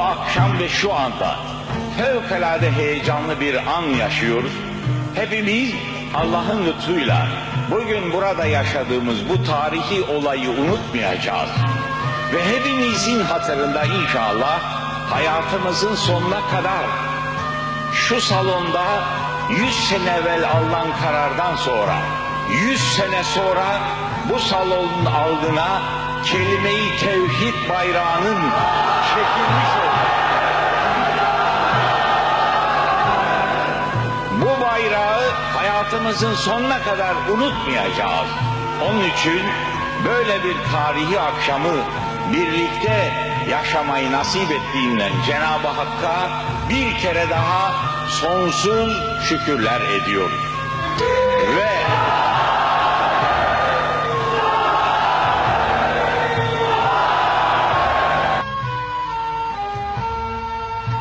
akşam ve şu anda fevkalade heyecanlı bir an yaşıyoruz. Hepimiz Allah'ın lütfuyla bugün burada yaşadığımız bu tarihi olayı unutmayacağız. Ve hepimizin hatırında inşallah hayatımızın sonuna kadar şu salonda 100 sene evvel alınan karardan sonra 100 sene sonra bu salonun aldığına kelime-i tevhid bayrağının çekilmiş. Bu bayrağı hayatımızın sonuna kadar unutmayacağız. Onun için böyle bir tarihi akşamı birlikte yaşamayı nasip ettiğinden Cenab-ı Hakk'a bir kere daha sonsuz şükürler ediyoruz.